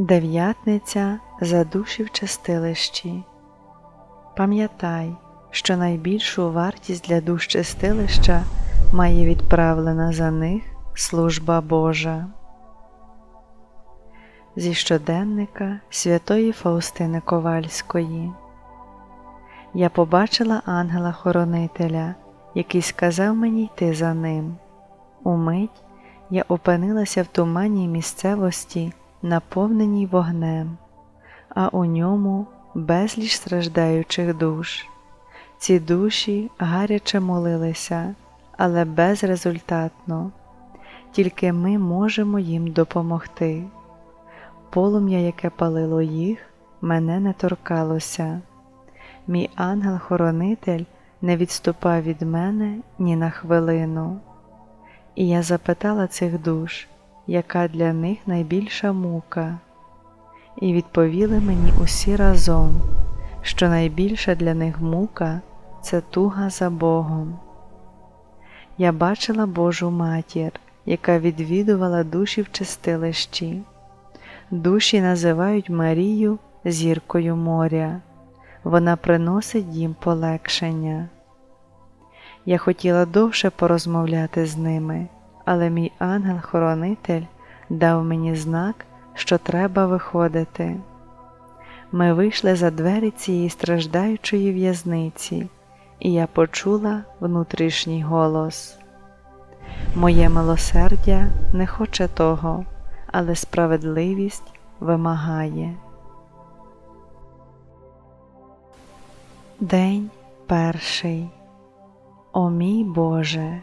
Дев'ятниця за душі в чистилищі. Пам'ятай, що найбільшу вартість для душ чистилища має відправлена за них служба Божа. Зі щоденника святої Фаустини Ковальської. Я побачила ангела-хоронителя, який сказав мені йти за ним. Умить я опинилася в туманній місцевості, наповненій вогнем, а у ньому безліч страждаючих душ. Ці душі гаряче молилися, але безрезультатно, тільки ми можемо їм допомогти. Полум'я, яке палило їх, мене не торкалося. Мій ангел-хоронитель не відступав від мене ні на хвилину. І я запитала цих душ, яка для них найбільша мука, і відповіли мені усі разом, що найбільша для них мука це туга за Богом. Я бачила Божу матір, яка відвідувала душі в чистилищі. Душі називають Марію зіркою моря, вона приносить їм полегшення. Я хотіла довше порозмовляти з ними, але мій ангел-хоронитель дав мені знак, що треба виходити. Ми вийшли за двері цієї страждаючої в'язниці, і я почула внутрішній голос. Моє милосердя не хоче того, але справедливість вимагає. День перший. О мій Боже,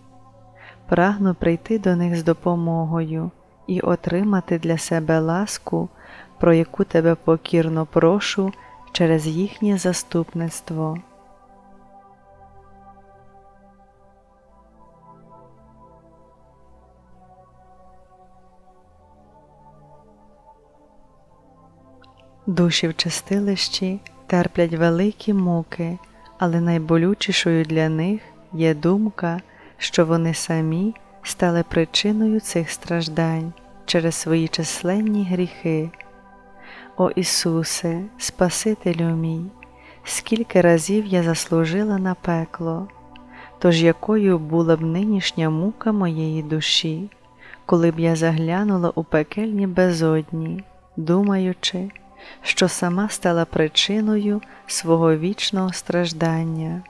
прагну прийти до них з допомогою і отримати для себе ласку, про яку тебе покірно прошу через їхнє заступництво. Душі в чистилищі терплять великі муки, але найболючішою для них є думка, що вони самі стали причиною цих страждань через свої численні гріхи. О Ісусе, Спасителю мій, скільки разів я заслужила на пекло, тож якою була б нинішня мука моєї душі, коли б я заглянула у пекельні безодні, думаючи, що сама стала причиною свого вічного страждання.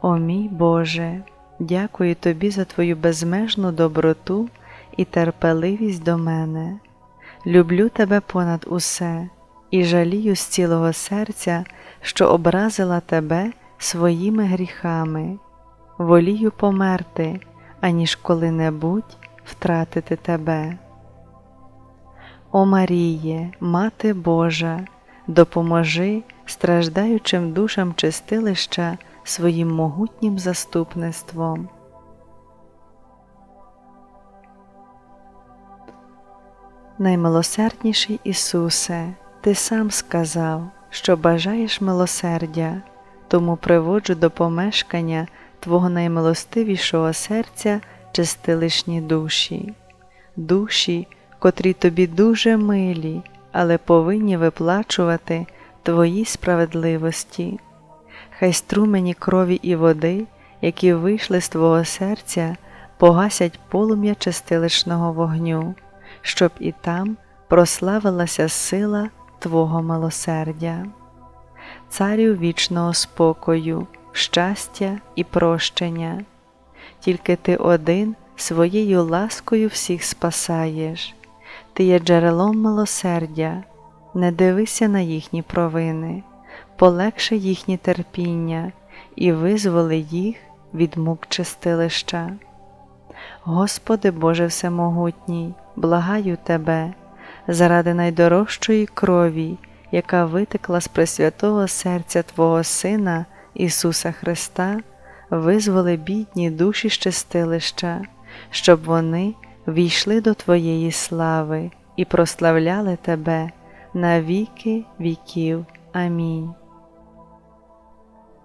О мій Боже, дякую Тобі за Твою безмежну доброту і терпеливість до мене. Люблю Тебе понад усе і жалію з цілого серця, що образила Тебе своїми гріхами, волію померти, аніж коли-небудь втратити Тебе. О Маріє, Мати Божа, допоможи страждаючим душам чистилища своїм могутнім заступництвом. Наймилосердніший Ісусе, Ти сам сказав, що бажаєш милосердя, тому приводжу до помешкання Твого наймилостивішого серця чистилишні душі, душі, котрі тобі дуже милі, але повинні виплачувати Твої справедливості. Хай струмені крові і води, які вийшли з Твого серця, погасять полум'я чистилищного вогню, щоб і там прославилася сила Твого милосердя, Царю вічного спокою, щастя і прощення, тільки Ти один своєю ласкою всіх спасаєш, Ти є джерелом милосердя, не дивися на їхні провини, полегши їхні терпіння і визволи їх від мук чистилища. Господи Боже Всемогутній, благаю Тебе, заради найдорожчої крові, яка витекла з пресвятого серця Твого Сина Ісуса Христа, визволи бідні душі щастилища, щоб вони війшли до Твоєї слави і прославляли Тебе на віки віків. Амінь.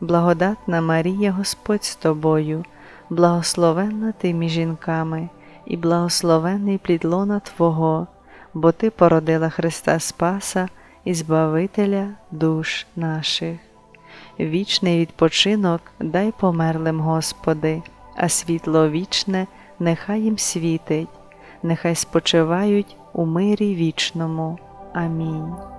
благодатна Марія Господь з тобою, благословенна ти між жінками, і благословенний плід лона Твого, бо Ти породила Христа Спаса і Збавителя душ наших. Вічний відпочинок дай померлим, Господи, а світло вічне нехай їм світить, нехай спочивають у мирі вічному. Амінь.